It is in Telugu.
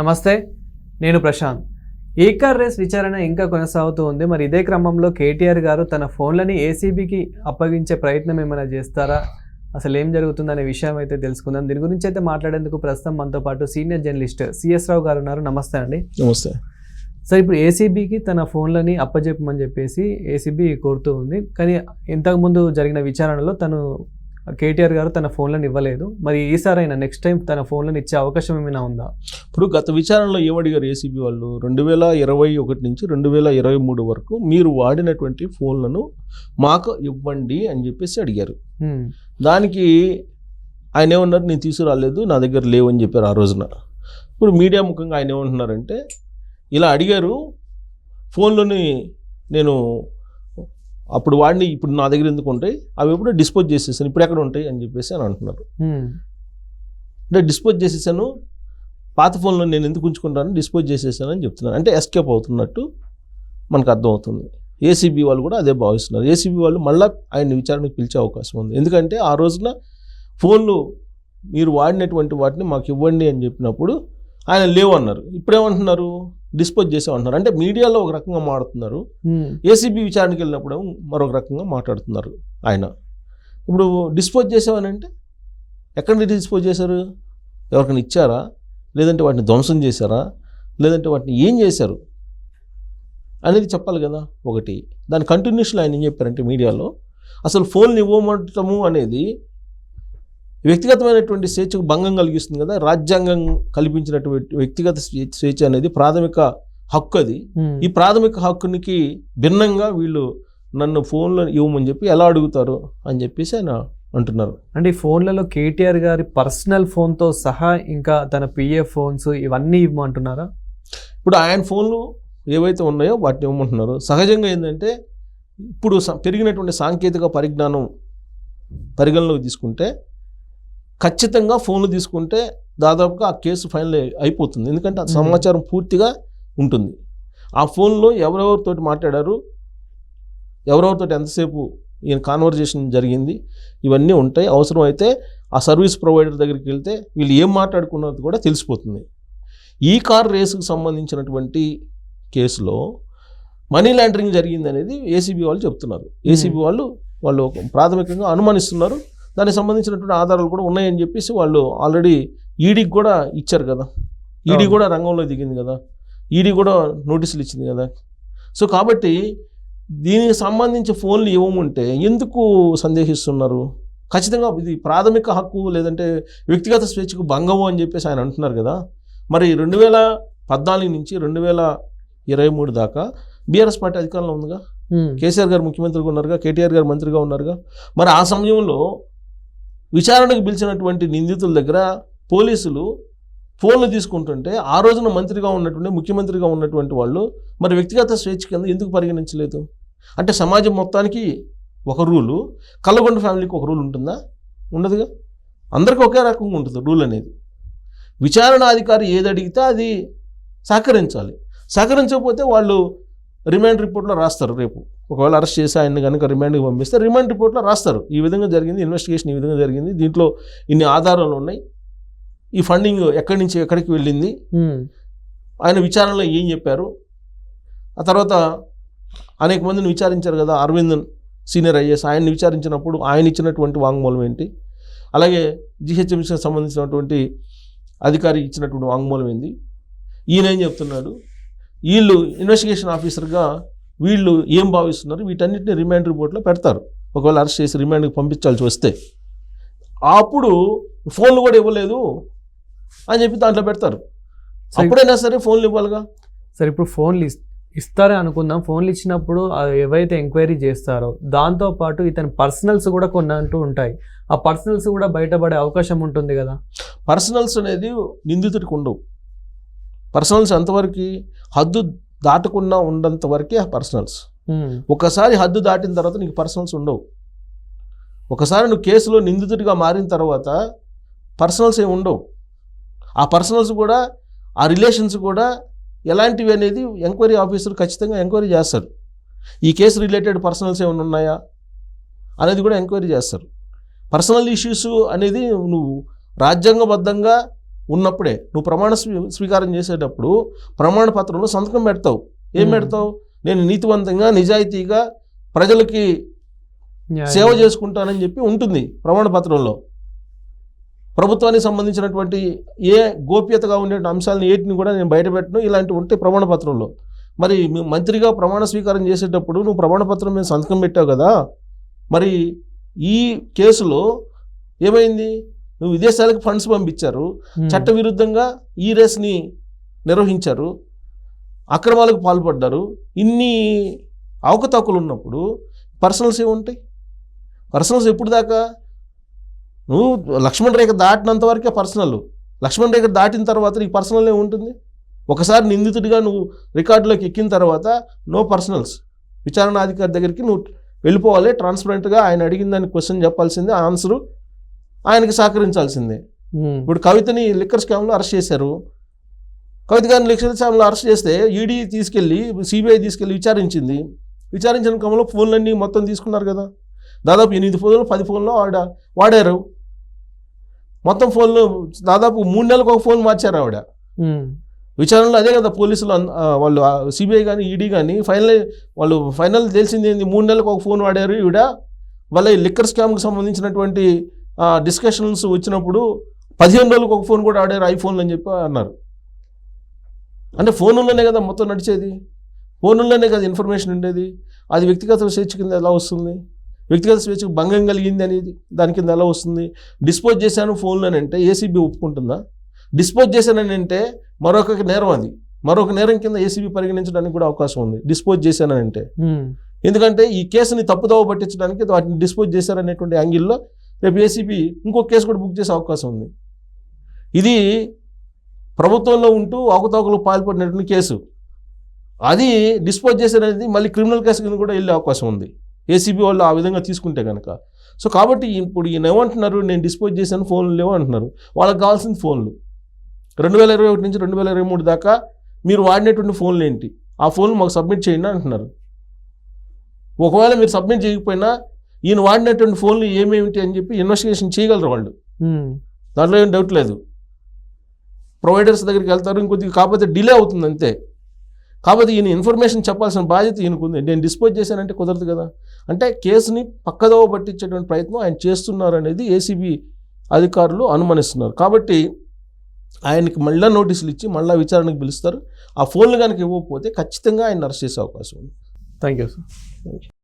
నమస్తే నేను ప్రశాంత్. ఏకార్ రేస్ విచారణ ఇంకా కొనసాగుతూ ఉంది. మరి ఇదే క్రమంలో కేటీఆర్ గారు తన ఫోన్లని ఏసీబీకి అప్పగించే ప్రయత్నం ఏమైనా చేస్తారా? అసలు ఏం జరుగుతుందనే విషయం అయితే తెలుసుకుందాం. దీని గురించి అయితే మాట్లాడేందుకు ప్రస్తుతం మనతో పాటు సీనియర్ జర్నలిస్ట్ సిఎస్ రావు గారు ఉన్నారు. నమస్తే అండి. నమస్తే. సార్ ఇప్పుడు ఏసీబీకి తన ఫోన్లని అప్పజెప్పమని చెప్పేసి ఏసీబీ కోరుతూ ఉంది. కానీ ఇంతకుముందు జరిగిన విచారణలో తను కేటీఆర్ గారు తన ఫోన్లను ఇవ్వలేదు. మరి ఈసారైనా నెక్స్ట్ టైం తన ఫోన్లను ఇచ్చే అవకాశం ఏమైనా ఉందా? ఇప్పుడు గత విచారణలో ఏమడిగారు ఏసీబీ వాళ్ళు? రెండు వేల ఇరవై ఒకటి నుంచి రెండు వేల ఇరవై మూడు వరకు మీరు వాడినటువంటి ఫోన్లను మాకు ఇవ్వండి అని చెప్పేసి అడిగారు. దానికి ఆయన ఏమన్నారు? నేను తీసుకురాలేదు నా దగ్గర లేవు అని చెప్పారు ఆ రోజున. ఇప్పుడు మీడియా ముఖంగా ఆయన ఏమంటున్నారంటే ఇలా అడిగారు ఫోన్లోని నేను అప్పుడు వాడిని ఇప్పుడు నా దగ్గర ఎందుకు ఉంటాయి? అవి ఎప్పుడో డిస్పోజ్ చేసేసాను ఇప్పుడు ఎక్కడ ఉంటాయి అని చెప్పేసి అని అంటున్నారు. అంటే డిస్పోజ్ చేసేసాను పాత ఫోన్లో నేను ఎందుకు ఉంచుకుంటాను డిస్పోజ్ చేసేసాను అని చెప్తున్నాను అంటే ఎస్కేప్ అవుతున్నట్టు మనకు అర్థమవుతుంది. ఏసీబీ వాళ్ళు కూడా అదే భావిస్తున్నారు. ఏసీబీ వాళ్ళు మళ్ళీ ఆయన విచారణకు పిలిచే అవకాశం ఉంది. ఎందుకంటే ఆ రోజున ఫోన్లు మీరు వాడినటువంటి వాటిని మాకు ఇవ్వండి అని చెప్పినప్పుడు ఆయన లేవు అన్నారు ఇప్పుడేమంటున్నారు? డిస్పోజ్ చేసామంటున్నారు అంటే మీడియాలో ఒక రకంగా మాడుతున్నారు హ్మ్. ఏసీబీ విచారణకి వెళ్ళినప్పుడు మరొక రకంగా మాట్లాడుతున్నారు ఆయన. ఇప్పుడు డిస్పోజ్ చేసామనంటే ఎక్కడ నుంచి డిస్పోజ్ చేశారు? ఎవరికైనా ఇచ్చారా? లేదంటే వాటిని ధ్వంసం చేశారా? లేదంటే వాటిని ఏం చేశారు? అనేది చెప్పాలి కదా ఒకటి. దాని కంటిన్యూషన్ ఆయన ఏం చెప్పారంటే మీడియాలో అసలు ఫోన్లు ఇవ్వమంటము అనేది వ్యక్తిగతమైనటువంటి స్వేచ్ఛకు భంగం కలిగిస్తుంది కదా రాజ్యాంగం కల్పించినటువంటి వ్యక్తిగత స్వే- స్వేచ్ఛ అనేది ప్రాథమిక హక్కు అది. ఈ ప్రాథమిక హక్కునికి భిన్నంగా వీళ్ళు నన్ను ఫోన్లో ఇవ్వమని చెప్పి ఎలా అడుగుతారు అని చెప్పేసి ఆయన అంటున్నారు. అంటే ఈ ఫోన్లలో కేటీఆర్ గారి పర్సనల్ ఫోన్తో సహా ఇంకా తన పిఎఫ్ ఫోన్స్ ఇవన్నీ ఇవ్వమంటున్నారా? ఇప్పుడు ఆయన ఫోన్లు ఏవైతే ఉన్నాయో వాటిని ఇవ్వమంటున్నారు. సహజంగా ఏంటంటే ఇప్పుడు పెరిగినటువంటి సాంకేతిక పరిజ్ఞానం పరిగణలోకి తీసుకుంటే ఖచ్చితంగా ఫోన్లు తీసుకుంటే దాదాపుగా ఆ కేసు ఫైనల్ అయిపోతుంది. ఎందుకంటే ఆ. సమాచారం పూర్తిగా ఉంటుంది. ఆ ఫోన్లో ఎవరెవరితోటి మాట్లాడారు ఎవరెవరితోటి ఎంతసేపు ఈయన కాన్వర్జేషన్ జరిగింది ఇవన్నీ ఉంటాయి. అవసరమైతే ఆ సర్వీస్ ప్రొవైడర్ దగ్గరికి వెళ్తే వీళ్ళు ఏం మాట్లాడుకున్నది కూడా తెలిసిపోతుంది. ఈ కార్ రేసుకు సంబంధించినటువంటి కేసులో మనీ లాండరింగ్ జరిగింది అనేది ఏసీబీ వాళ్ళు చెప్తున్నారు. ఏసీబీ వాళ్ళు వాళ్ళు ఒక ప్రాథమికంగా అనుమానిస్తున్నారు. దానికి సంబంధించినటువంటి ఆధారాలు కూడా ఉన్నాయని చెప్పేసి వాళ్ళు ఆల్రెడీ ఈడీకి కూడా ఇచ్చారు కదా. ఈడీ అవును. కూడా రంగంలో దిగింది కదా. ఈడీ కూడా నోటీసులు ఇచ్చింది కదా. సో కాబట్టి దీనికి సంబంధించి ఫోన్లు ఇవ్వముంటే ఎందుకు సందేహిస్తున్నారు? ఖచ్చితంగా ఇది ప్రాథమిక హక్కు లేదంటే వ్యక్తిగత స్వేచ్ఛకు భంగము అని చెప్పేసి ఆయన అంటున్నారు కదా. మరి రెండు వేల పద్నాలుగు నుంచి రెండు వేల ఇరవై మూడు దాకా బీఆర్ఎస్ పార్టీ అధికారంలో ఉందిగా. కేసీఆర్ గారు ముఖ్యమంత్రిగా ఉన్నారుగా? కేటీఆర్ గారు మంత్రిగా ఉన్నారుగా? మరి ఆ సమయంలో విచారణకు పిలిచినటువంటి నిందితుల దగ్గర పోలీసులు ఫోన్లు తీసుకుంటుంటే ఆ రోజున మంత్రిగా ఉన్నటువంటి ముఖ్యమంత్రిగా ఉన్నటువంటి వాళ్ళు మరి వ్యక్తిగత స్వేచ్ఛ కింద ఎందుకు పరిగణించలేదు? అంటే సమాజం మొత్తానికి ఒక రూలు కల్లగొండ ఫ్యామిలీకి ఒక రూల్ ఉంటుందా? ఉండదుగా? అందరికీ ఒకే రకంగా ఉంటుంది రూల్ అనేది. విచారణ అధికారి ఏది అడిగితే అది సహకరించాలి. సహకరించకపోతే వాళ్ళు రిమాండ్ రిపోర్ట్లో రాస్తారు రేపు. ఒకవేళ అరెస్ట్ చేసి ఆయన కనుక రిమాండ్కి పంపిస్తే రిమాండ్ రిపోర్ట్లో రాస్తారు. ఈ విధంగా జరిగింది ఇన్వెస్టిగేషన్ ఈ విధంగా జరిగింది. దీంట్లో ఇన్ని ఆధారాలు ఉన్నాయి. ఈ ఫండింగ్ ఎక్కడి నుంచి ఎక్కడికి వెళ్ళింది. ఆయన విచారణలో ఏం చెప్పారు? ఆ తర్వాత అనేక మందిని విచారించారు కదా అరవింద్ సీనియర్ ఐఏఎస్. ఆయన్ని విచారించినప్పుడు ఆయన ఇచ్చినటువంటి వాంగ్మూలం ఏంటి? అలాగే జిహెచ్ఎంసీకి సంబంధించినటువంటి అధికారి ఇచ్చినటువంటి వాంగ్మూలం ఏంది? ఈయన ఏం చెప్తున్నాడు వీళ్ళు ఇన్వెస్టిగేషన్ ఆఫీసర్గా వీళ్ళు ఏం భావిస్తున్నారు? వీటన్నిటిని రిమాండ్ రిపోర్ట్లో పెడతారు. ఒకవేళ అరెస్ట్ చేసి రిమాండ్కి పంపించాల్సి వస్తే. అప్పుడు ఫోన్లు కూడా ఇవ్వలేదు అని చెప్పి దాంట్లో పెడతారు. అప్పుడైనా సరే ఫోన్లు ఇవ్వాలిగా? సరే ఇప్పుడు ఫోన్లు ఇస్- ఇస్తారే అనుకుందాం. ఫోన్లు ఇచ్చినప్పుడు ఏవైతే ఎంక్వైరీ చేస్తారో దాంతో పాటు ఇతని పర్సనల్స్ కూడా కొన్ని అంటూ ఉంటాయి. ఆ పర్సనల్స్ కూడా బయటపడే అవకాశం ఉంటుంది కదా? పర్సనల్స్ అనేది నిందితుడికి ఉండవు. పర్సనల్స్ ఎంతవరకు హద్దు దాటకుండా ఉన్నంత వరకే ఆ పర్సనల్స్. ఒకసారి హద్దు దాటిన తర్వాత నీకు పర్సనల్స్ ఉండవు. ఒకసారి నువ్వు కేసులో నిందితుడిగా మారిన తర్వాత పర్సనల్స్ ఏమి ఉండవు. ఆ పర్సనల్స్ కూడా ఆ రిలేషన్స్ కూడా ఎలాంటివి అనేది ఎంక్వైరీ ఆఫీసర్ ఖచ్చితంగా ఎంక్వైరీ చేస్తారు. ఈ కేసు రిలేటెడ్ పర్సనల్స్ ఏమైనా ఉన్నాయా అనేది కూడా ఎంక్వైరీ చేస్తారు. పర్సనల్ ఇష్యూస్ అనేది నువ్వు రాజ్యాంగబద్ధంగా ఉన్నప్పుడే. నువ్వు ప్రమాణ స్వీ- స్వీకారం చేసేటప్పుడు ప్రమాణ పత్రంలో సంతకం పెడతావు. ఏం. పెడతావు? నేను నీతివంతంగా నిజాయితీగా ప్రజలకి. సేవ చేసుకుంటానని చెప్పి ఉంటుంది ప్రమాణ పత్రంలో. ప్రభుత్వానికి సంబంధించినటువంటి ఏ గోప్యతగా ఉండే అంశాలను ఏటిని కూడా నేను బయటపెట్టను ఇలాంటివి ఉంటే ప్రమాణ పత్రంలో. మరి మంత్రిగా ప్రమాణ స్వీకారం చేసేటప్పుడు నువ్వు ప్రమాణ పత్రం మీద సంతకం పెట్టావు కదా. మరి ఈ కేసులో ఏమైంది? నువ్వు విదేశాలకు ఫండ్స్ పంపించారు. చట్టవిరుద్ధంగా ఈ రేస్ని నిర్వహించారు అక్రమాలకు పాల్పడ్డారు ఇన్ని అవకతవకలు ఉన్నప్పుడు పర్సనల్స్ ఏముంటాయి? పర్సనల్స్ ఎప్పుడు దాకా? నువ్వు లక్ష్మణ్ రేఖ దాటినంత వరకే పర్సనల్. లక్ష్మణ్ రేఖ దాటిన తర్వాత నీకు పర్సనల్ ఏముంటుంది ఒకసారి నిందితుడిగా నువ్వు రికార్డులోకి ఎక్కిన తర్వాత నో పర్సనల్స్. విచారణ అధికారి దగ్గరికి నువ్వు వెళ్ళిపోవాలి ట్రాన్స్పరెంట్గా ఆయన అడిగిన దానికి క్వశ్చన్ చెప్పాల్సిందే ఆన్సరు ఆయనకి సహకరించాల్సిందే. ఇప్పుడు కవితని లిక్కర్ స్కామ్లో అరెస్ట్ చేశారు. కవిత గారిని లిక్కర్ స్కామ్లో అరెస్ట్ చేస్తే ఈడీ తీసుకెళ్ళి సిబిఐ తీసుకెళ్ళి విచారించింది. విచారించిన క్రమంలో ఫోన్లన్నీ మొత్తం తీసుకున్నారు కదా. దాదాపు ఎనిమిది ఫోన్లు పది ఫోన్లు ఆవిడ వాడారు. మొత్తం ఫోన్లు దాదాపు మూడు నెలలకు ఒక ఫోన్ మార్చారు ఆవిడ. విచారణలో అదే కదా పోలీసులు వాళ్ళు సిబిఐ కానీ ఈడీ కానీ ఫైనల్ వాళ్ళు ఫైనల్ తెలిసింది ఏంది? మూడు నెలలకు ఒక ఫోన్ వాడారు ఈవిడ. వాళ్ళ లిక్కర్ స్కామ్కి సంబంధించినటువంటి డిస్కషన్స్ వచ్చినప్పుడు పదిహేను రోజులకు ఒక ఫోన్ కూడా ఆడారు ఐఫోన్లు అని చెప్పి అన్నారు. అంటే ఫోన్లోనే కదా మొత్తం నడిచేది? ఫోన్లోనే కదా ఇన్ఫర్మేషన్ ఉండేది? అది వ్యక్తిగత స్వేచ్ఛ కింద ఎలా వస్తుంది? వ్యక్తిగత స్వేచ్ఛకు భంగం కలిగింది అనేది దాని కింద ఎలా వస్తుంది? డిస్పోజ్ చేశాను ఫోన్లోనే అంటే ఏసీబీ ఒప్పుకుంటుందా? డిస్పోజ్ చేశానని అంటే మరొక నేరం అది. మరొక నేరం కింద ఏసీబీ పరిగణించడానికి కూడా అవకాశం ఉంది. డిస్పోజ్ చేశానని అంటే. ఎందుకంటే ఈ కేసుని తప్పుదోవ పట్టించడానికి వాటిని డిస్పోజ్ చేశారనేటువంటి యాంగిల్లో రేపు ఏసీబీ ఇంకో కేసు కూడా బుక్ చేసే అవకాశం ఉంది. ఇది ప్రభుత్వంలో ఉంటూ అవకతవకలు పాల్పడినటువంటి కేసు. అది డిస్పోజ్ చేసేది మళ్ళీ క్రిమినల్ కేసు కింద కూడా వెళ్ళే అవకాశం ఉంది. ఏసీబీ వాళ్ళు ఆ విధంగా తీసుకుంటే కనుక సో కాబట్టి ఇప్పుడు ఈయన ఏమంటున్నారు? నేను డిస్పోజ్ చేశాను ఫోన్లు లేవు అంటున్నారు. వాళ్ళకి కావాల్సిన ఫోన్లు. రెండు వేల ఇరవై ఒకటి నుంచి రెండు వేల ఇరవై మూడు దాకా మీరు వాడినటువంటి ఫోన్లు ఏంటి? ఆ ఫోన్లు మాకు సబ్మిట్ చేయండి అంటున్నారు. ఒకవేళ మీరు సబ్మిట్ చేయకపోయినా ఈయన వాడినటువంటి ఫోన్లు ఏమేమిటి అని చెప్పి ఇన్వెస్టిగేషన్ చేయగలరు వాళ్ళు. దాంట్లో ఏం డౌట్ లేదు. ప్రొవైడర్స్ దగ్గరికి వెళ్తారు ఇంకొద్దిగా కాకపోతే డిలే అవుతుంది అంతే. కాకపోతే ఈయన ఇన్ఫర్మేషన్ చెప్పాల్సిన బాధ్యత ఈయనకు ఉంది. నేను డిస్పోజ్ చేశానంటే కుదరదు కదా. అంటే కేసుని పక్కదోవ పట్టించేటువంటి ప్రయత్నం ఆయన చేస్తున్నారు అనేది ఏసీబీ అధికారులు అనుమానిస్తున్నారు. కాబట్టి ఆయనకి మళ్ళీ నోటీసులు ఇచ్చి మళ్ళీ విచారణకు పిలుస్తారు. ఆ ఫోన్లు కనుక ఇవ్వకపోతే ఖచ్చితంగా ఆయన అరెస్ట్ చేసే అవకాశం ఉంది. Thank you sir